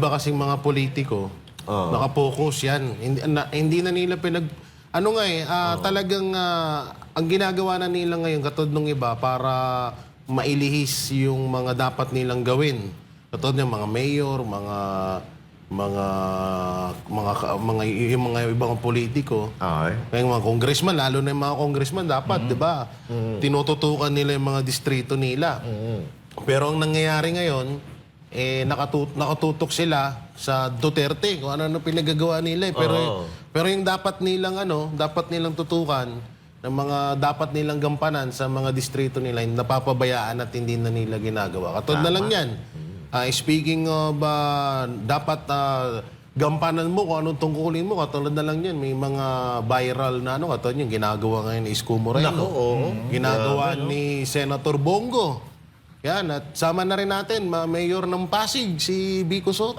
iba kasing mga politiko, nakapokus yan. Hindi na, hindi na nila pinag... Ano nga eh, ah, talagang ah, ang ginagawa na nila ngayon, katod nung iba, para mailihis yung mga dapat nilang gawin. Katod ng mga mayor, mga mga mga ka- mga yung mga ibang politiko. Okay. Kaya yung mga congressman, lalo na yung mga congressman, dapat, di ba? Tinututukan nila yung mga distrito nila. Pero ang nangyayari ngayon, eh, nakatut- nakatutok sila sa Duterte, kung ano-ano pinagagawa nila. Eh. Pero, pero yung dapat nilang, ano, dapat nilang tutukan, ng mga dapat nilang gampanan sa mga distrito nila, yung napapabayaan at hindi na nila ginagawa. Katulad na lang yan. Ah, speaking of, ah, dapat ah, gampanan mo kung anong tungkulin mo. Katulad na lang yan, may mga viral na ano, katulad yung ginagawa ngayon ni Isko Moreno. Naku, oo. Ginagawa ni Senator Bongo. Yan, at sama na rin natin, ma- mayor ng Pasig, si Vico Soto.